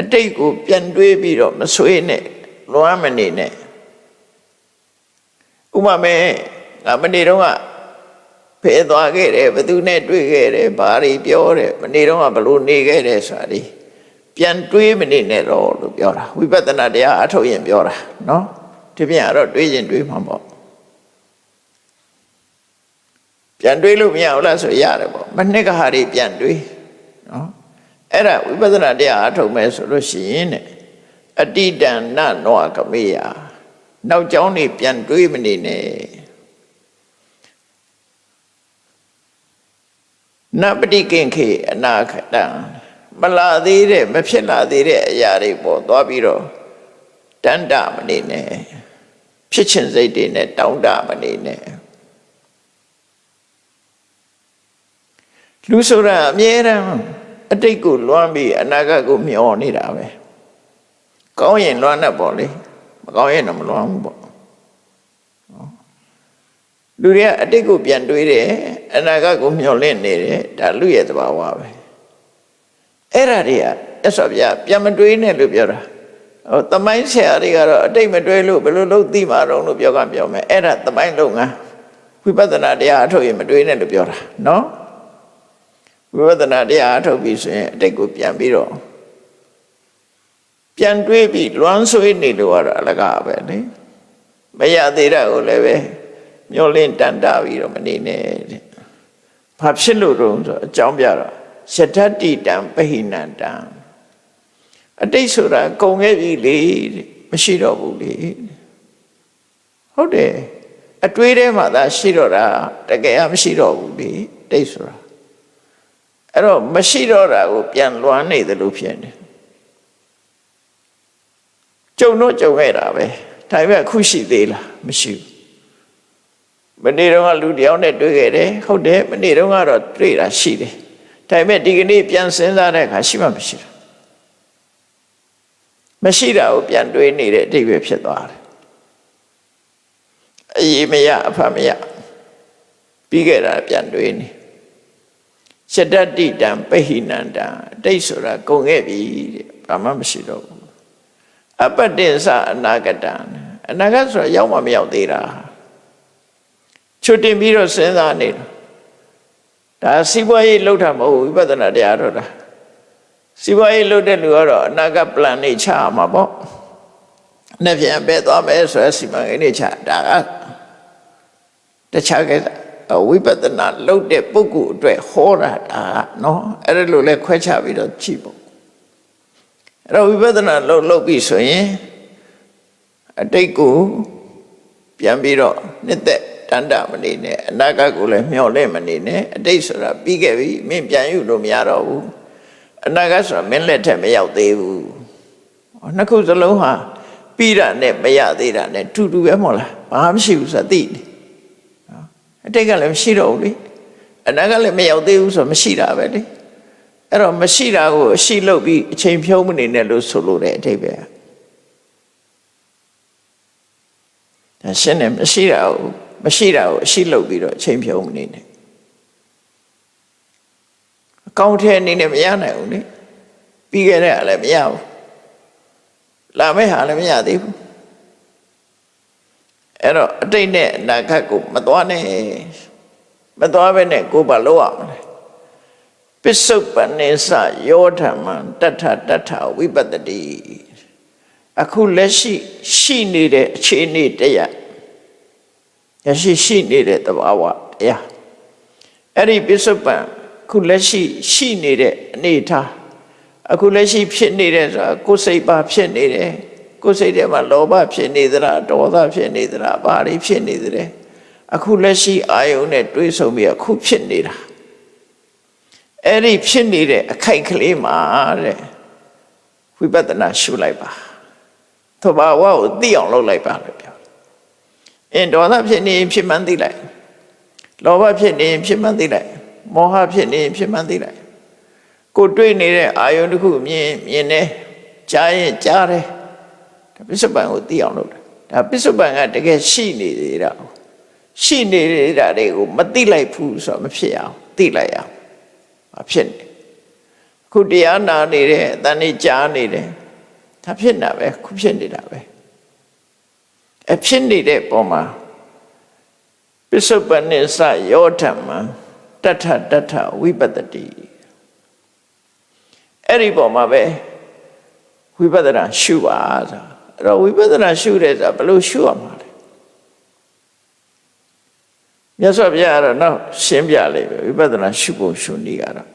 အတိတ်ကိုပြန်တွေးပြီးတော့မဆွေးနဲ့လွမ်းမနေနဲ့ဥပမာငါမနေ့တော့ကဖဲသွားခဲ့တယ်ဘသူနဲ့တွေ့ခဲ့တယ်ဘာတွေပြောတယ်မနေ့တော့ကဘလို့နေခဲ့တယ်ဆိုတာဒီပြန်တွေးမနေနဲ့တော့လို့ပြောတာဝိပဿနာတရားအထုတ်ရင်ပြောတာနော်ဒီပြန်ကတော့တွေးရင်တွေးမှာပေါ့ပြန်တွေးလို့မရဘူးလားဆိုရတယ်ပေါ့မနှစ်ကဟာတွေပြန်တွေးနော် အဲ့ဒါဝိပဿနာတရားအထုတ်မယ်ဆိုလို့ရှိရင်တဲ့အတိတန်နနောကမေယနောက်ကျောင်းနေပြန်တွေးမနေနဲ့နပတိကင်ခေအနာခတံမလာသေးတဲ့မဖြစ်လာသေးတဲ့အရာတွေပေါ်သွားပြီးတော့တန်တမနေနဲ့ဖြစ်ခြင်းစိတ်တွေနဲ့တောင်းတမနေနဲ့လူဆိုတာအမြဲတမ်း အတိတ်ကိုလွမ်းပြီးအနာဂတ်ကိုမျောနေတာပဲကောင်းရင်လွမ်းတတ်ပေါ့လေမကောင်းရင်တော့မလွမ်းဘူးပေါ့လူတွေကအတိတ်ကိုပြန်တွေးတယ်အနာဂတ်ကိုမျောလင့်နေတယ်ဒါလူရဲ့သဘာဝပဲအဲ့ဒါတွေကအဆောပြပြန်မတွေးနဲ့လို့ပြောတာဟိုတမိုင်းဆရာတွေကတော့အတိတ်မတွေးလို့ဘယ်လိုလုပ်သိမှာတော့လို့ပြောကပြောမယ်အဲ့ဒါတမိုင်းလုပ်ငန်းဝိပဿနာတရားအထုတ်ရင်မတွေးနဲ့လို့ပြောတာနော် ဝိပဿနာတရားအထုတ်ပြီဆိုရင်အတိတ်ကိုပြန်ပြီးတော့ပြန်တွေးပြီးလွမ်းဆွေးနေလို့ကတော့အလကားပဲလေမရသေးတာကိုလည်းပဲမျောလင့်တန်တာပြီးတော့မနေနဲ့တဲ့ဘာဖြစ်လို့တော့ဆိုအကြောင်းပြတော့ယတ္တတိတံပဟိနန္တံအတိတ်ဆိုတာကုံခဲ့ပြီလေတဲ့မရှိတော့ဘူးလေဟုတ်တယ်အတွေးထဲမှာသာရှိတော့တာတကယ်မရှိတော့ဘူးလေတိတ်ဆိုတာ အဲ့တော့မရှိတော့တာကိုပြန်လွမ်းနေတယ်လို့ဖြစ်နေကြုံတော့ကြုံခဲ့တာပဲဒါပေမဲ့အခုရှိသေးလားမရှိဘူးမနေ့တုန်းကလူတယောက်နဲ့တွေ့ခဲ့တယ်ဟုတ်တယ်မနေ့တုန်းကတော့တွေ့တာရှိတယ်ဒါပေမဲ့ဒီကနေ့ပြန်စဉ်းစားတဲ့အခါရှိမှမရှိတာမရှိတာကိုပြန်တွေးနေတဲ့အတိတ်ပဲဖြစ်သွားတယ်အရေးမရအဖမရပြီးခဲ့တာပြန်တွေးနေ ရှတ္တတိတံပဟိနန္တံအတိတ်ဆိုတာကုန်ခဲ့ပြီတဲ့ဘာမှမရှိတော့ဘူးအပတ္တင်္စအနာဂတံအနာဂတ်ဆိုတာရောက်မှမရောက်သေးတာချွတ်တင်ပြီးတော့စဉ်းစားနေတာဒါစီးပွားရေးလှုပ်တာမဟုတ်ဘူးဝိပဿနာတရားတော့တာစီးပွားရေးလှုပ်တဲ့လူကတော့အနာဂတ် plan နေချရမှာပေါ့နှစ်ပြန်ပဲသွားမယ်ဆိုရစီမံကိန်းနေချဒါကတခြားကိစ္စ ဝိပဿနာလှုပ်တဲ့ပုဂ္ဂိုလ်အတွက်ဟောတာဒါနော်အဲ့ဒါလိုလဲခွဲခြားပြီးတော့ကြည့်ပေါ့အဲ့တော့ဝိပဿနာလှုပ်လှုပ်ပြီဆိုရင်အတိတ်ကိုပြန်ပြီးတော့နှစ်သက်တန်တမနေနဲ့အနာဂတ်ကိုလည်းမျှော်လင့်မနေနဲ့အတိတ်ဆိုတာပြီးခဲ့ပြီမင်းပြန်ယူလို့မရတော့ဘူးအနာဂတ်ဆိုတာမင်းလက်ထက်မရောက်သေးဘူးနှစ်ခုစလုံးဟာပြီးတာနဲ့မရသေးတာနဲ့တူတူပဲမဟုတ်လားဘာမှမရှိဘူးဆိုတာသိတယ် အတိတ်ကလည်းမရှိတော့ဘူးလေအနာဂတ်လည်းမရောက်သေးဘူးဆိုတော့မရှိတာပဲလေအဲ့တော့မရှိတာကိုအရှိလုပ်ပြီးအချိန်ဖြုံးမနေနဲ့လို့ဆိုလို့တဲ့အတိတ်ပဲဒါရှင်းတယ်မရှိတာကိုမရှိတာကိုအရှိလုပ်ပြီးတော့အချိန်ဖြုံးမနေနဲ့အကောင့်ထဲအနေနဲ့မရနိုင်ဘူးလေပြီးခဲ့တဲ့ဟာလည်းမရဘူးလာမယ့်ဟာလည်းမရသေးဘူး အဲ့တော့အတိတ်နဲ့အနာဂတ်ကိုမသွားနဲ့မသွားဘဲနဲ့ကိုယ်ဘာလုပ်ရမလဲပစ္စုပန်နေစယောဓမ္မံတထတထဝိပတ္တိအခုလက်ရှိရှိနေတဲ့အခြေအနေတရားရရှိရှိနေတဲ့သဘာဝတရားအဲ့ဒီပစ္စုပန်ခုလက်ရှိရှိနေတဲ့အနေထားအခုလက်ရှိဖြစ်နေတဲ့ဆိုတာကိုယ်စိတ်ပါဖြစ်နေတယ် ကိုယ်စိတ်ထဲမှာလောဘဖြစ်နေသလားဒေါသဖြစ်နေသလားဘာတွေဖြစ်နေသလဲအခုလက်ရှိအာယုံနဲ့တွေးဆုံပြီးအခုဖြစ်နေတာအဲ့ဒီဖြစ်နေတဲ့အခိုက်ကလေးမှာတဲ့ဝိပဿနာရှုလိုက်ပါသဘာဝကိုသိအောင်လုပ်လိုက်ပါလို့ပြောအင်းဒေါသဖြစ်နေရင်ဖြစ်မှန်းသိလိုက်လောဘဖြစ်နေရင်ဖြစ်မှန်းသိလိုက်မောဟဖြစ်နေရင်ဖြစ်မှန်းသိလိုက်ကိုတွေ့နေတဲ့အာယုန်တစ်ခုမြင်မြင်နေကြားရင်ကြားတယ်ဒါ ပစ္စုပန်ကိုသိအောင်လုပ်တယ်ဒါပစ္စုပန်ကတကယ်ရှိနေသေးတာရှိနေသေးတာတွေကိုမသိလိုက်ဘူးဆိုတော့မဖြစ်အောင်သိလိုက်အောင်မဖြစ်နေခုတရားနာနေတယ်အတန်ကြီးကြားနေတယ်ဒါဖြစ်နေတာပဲခုဖြစ်နေတာပဲအဖြစ်နေတဲ့ပုံမှာပစ္စုပန်နိစ္စယောဓမ္မတထတထဝိပတ္တိအဲ့ဒီပုံမှာပဲဝိပဿနာရှုပါဆို အဲ့တော့ဝိပဿနာရှုတယ်ဆိုတာဘယ်လိုရှုရမှာလဲမြတ်စွာဘုရားကတော့နောက်ရှင်းပြလိုက်ပဲဝိပဿနာရှုဖို့ရှုနည်းကတော့